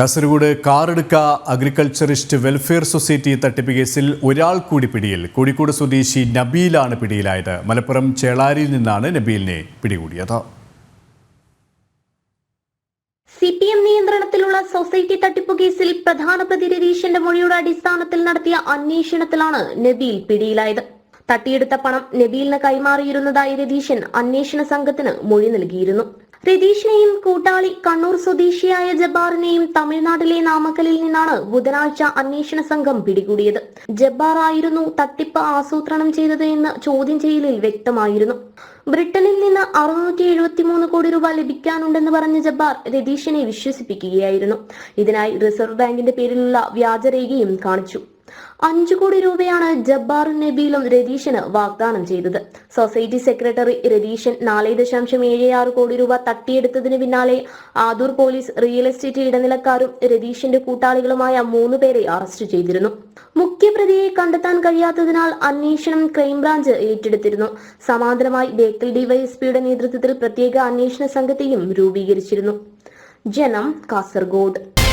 Kasaragod Karadka agriculturist welfare society തട്ടിപ്പ് കേസിൽ ഒരാൾ കൂടി പിടിയിൽ. കോഴിക്കോട് സ്വദേശി നബീലാണ് പിടിയിലായത്. മലപ്പുറം ചേളാരിയിൽ നിന്നാണ് നബീലിനെ പിടികൂടിയത്. സി പി എം നിയന്ത്രണത്തിലുള്ള സൊസൈറ്റി തട്ടിപ്പ് കേസിൽ പ്രധാന പ്രതി രതീഷിന്റെ മൊഴിയുടെ അടിസ്ഥാനത്തിൽ നടത്തിയ അന്വേഷണത്തിലാണ് നബീൽ പിടിയിലായത്. തട്ടിയെടുത്ത പണം നബീലിന് കൈമാറിയിരുന്നതായി രതീശൻ അന്വേഷണ സംഘത്തിന് മൊഴി നൽകിയിരുന്നു. രതീഷിനെയും കൂട്ടാളി കണ്ണൂർ സ്വദേശിയായ ജബ്ബാറിനെയും തമിഴ്നാട്ടിലെ നാമക്കലിൽ നിന്നാണ് ബുധനാഴ്ച അന്വേഷണ സംഘം പിടികൂടിയത്. ജബ്ബാർ ആയിരുന്നു തട്ടിപ്പ് ആസൂത്രണം ചെയ്തത് എന്ന് ചോദ്യം ചെയ്യലിൽ വ്യക്തമായിരുന്നു. ബ്രിട്ടനിൽ നിന്ന് അറുന്നൂറ്റി എഴുപത്തി മൂന്ന് കോടി രൂപ ലഭിക്കാനുണ്ടെന്ന് പറഞ്ഞ ജബ്ബാർ രതീഷിനെ വിശ്വസിപ്പിക്കുകയായിരുന്നു. ഇതിനായി റിസർവ് ബാങ്കിന്റെ പേരിലുള്ള വ്യാജരേഖയും കാണിച്ചു. അഞ്ചു കോടി രൂപയാണ് ജബ്ബാർ നബീലും രതീഷിന് വാഗ്ദാനം ചെയ്തത്. സൊസൈറ്റി സെക്രട്ടറി രതീഷൻ നാല് ദശാംശം ഏഴ് ആറ് കോടി രൂപ തട്ടിയെടുത്തതിന് പിന്നാലെ ആദൂർ പോലീസ് റിയൽ എസ്റ്റേറ്റ് ഇടനിലക്കാരും രതീഷിന്റെ കൂട്ടാളികളുമായ മൂന്ന് പേരെ അറസ്റ്റ് ചെയ്തിരുന്നു. മുഖ്യപ്രതിയെ കണ്ടെത്താൻ കഴിയാത്തതിനാൽ അന്വേഷണം ക്രൈംബ്രാഞ്ച് ഏറ്റെടുത്തിരുന്നു. സമാന്തരമായി ബേക്കൽ ഡിവൈഎസ്പിയുടെ നേതൃത്വത്തിൽ പ്രത്യേക അന്വേഷണ സംഘത്തെയും രൂപീകരിച്ചിരുന്നു. ജനം കാസർഗോഡ്.